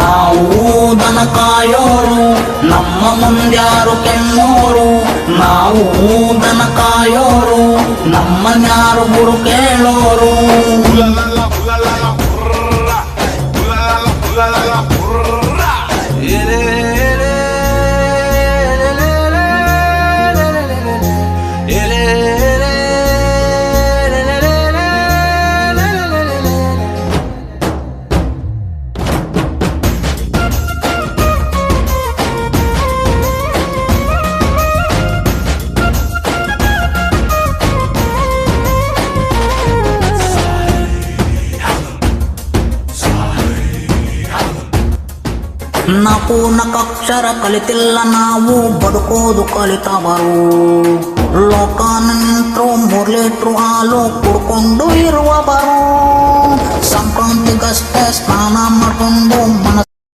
ನಾವು ದನ ಕಾಯೋರು ನಮ್ಮ ಮುಂದ್ಯಾರು ಕೆಮ್ಮೋರು ನಾವು ದನ ಕಾಯೋರು ನಮ್ಮನ್ಯಾರು ಗುರು ಕೇಳೋರು ನಕು ನಕಕ್ಷರ ಕಲಿತಿಲ್ಲ ನಾವು ಬದುಕೋದು ಕಲಿತವರು ಲೋಕಾನಂತ್ರು ಮೂರ್ ಲೀಟ್ರು ಹಾಲು ಕುಡ್ಕೊಂಡು ಇರುವವರು ಸಂಕ್ರಾಂತಿಗಷ್ಟೇ ಸ್ನಾನ ಮಾಡ್ಕೊಂಡು ಮನ